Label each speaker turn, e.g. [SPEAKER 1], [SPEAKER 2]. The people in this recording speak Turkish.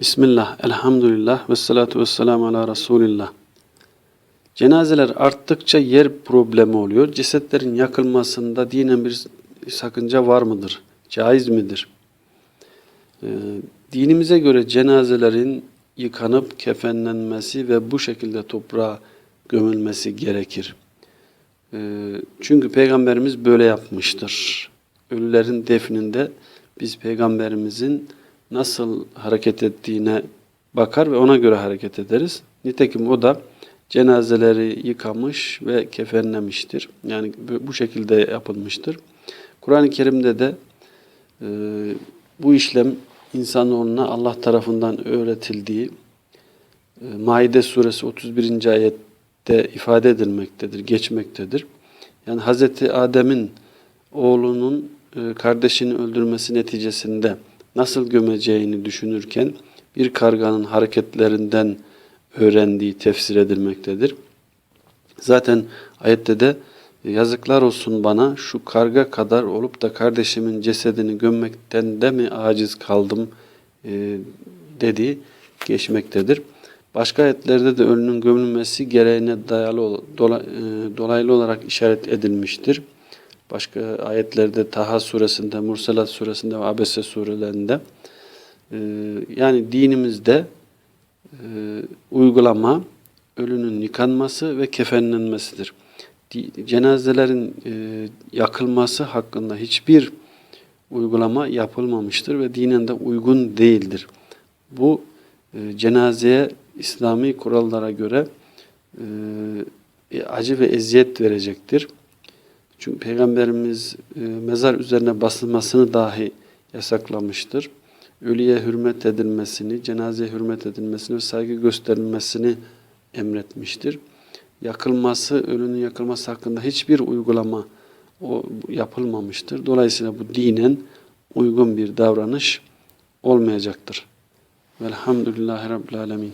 [SPEAKER 1] Bismillah, elhamdülillah ve salatu ve selamu ala Resulillah. Cenazeler arttıkça yer problemi oluyor. Cesetlerin yakılmasında dinen bir sakınca var mıdır? Caiz midir? Ee, dinimize göre cenazelerin yıkanıp kefenlenmesi ve bu şekilde toprağa gömülmesi gerekir. Ee, çünkü Peygamberimiz böyle yapmıştır. Ölülerin defninde biz Peygamberimizin nasıl hareket ettiğine bakar ve ona göre hareket ederiz. Nitekim o da cenazeleri yıkamış ve kefenlemiştir. Yani bu şekilde yapılmıştır. Kur'an-ı Kerim'de de e, bu işlem insanoğluna Allah tarafından öğretildiği e, Maide suresi 31. ayette ifade edilmektedir, geçmektedir. Yani Hazreti Adem'in oğlunun e, kardeşini öldürmesi neticesinde nasıl gömeceğini düşünürken bir karganın hareketlerinden öğrendiği tefsir edilmektedir. Zaten ayette de yazıklar olsun bana şu karga kadar olup da kardeşimin cesedini gömmekten de mi aciz kaldım e, dediği geçmektedir. Başka ayetlerde de ölünün gömülmesi gereğine dayalı e, dolaylı olarak işaret edilmiştir. Başka ayetlerde Taha suresinde, Mursalat suresinde ve Abese surelerinde e, yani dinimizde e, uygulama ölünün yıkanması ve kefenlenmesidir. Cenazelerin e, yakılması hakkında hiçbir uygulama yapılmamıştır ve dinen de uygun değildir. Bu e, cenazeye İslami kurallara göre e, acı ve eziyet verecektir. Çünkü Peygamberimiz e, mezar üzerine basılmasını dahi yasaklamıştır. Ölüye hürmet edilmesini, cenazeye hürmet edilmesini ve saygı gösterilmesini emretmiştir. Yakılması, ölünün yakılması hakkında hiçbir uygulama o, yapılmamıştır. Dolayısıyla bu dinen uygun bir davranış olmayacaktır. Velhamdülillahi Rabbil Alemin.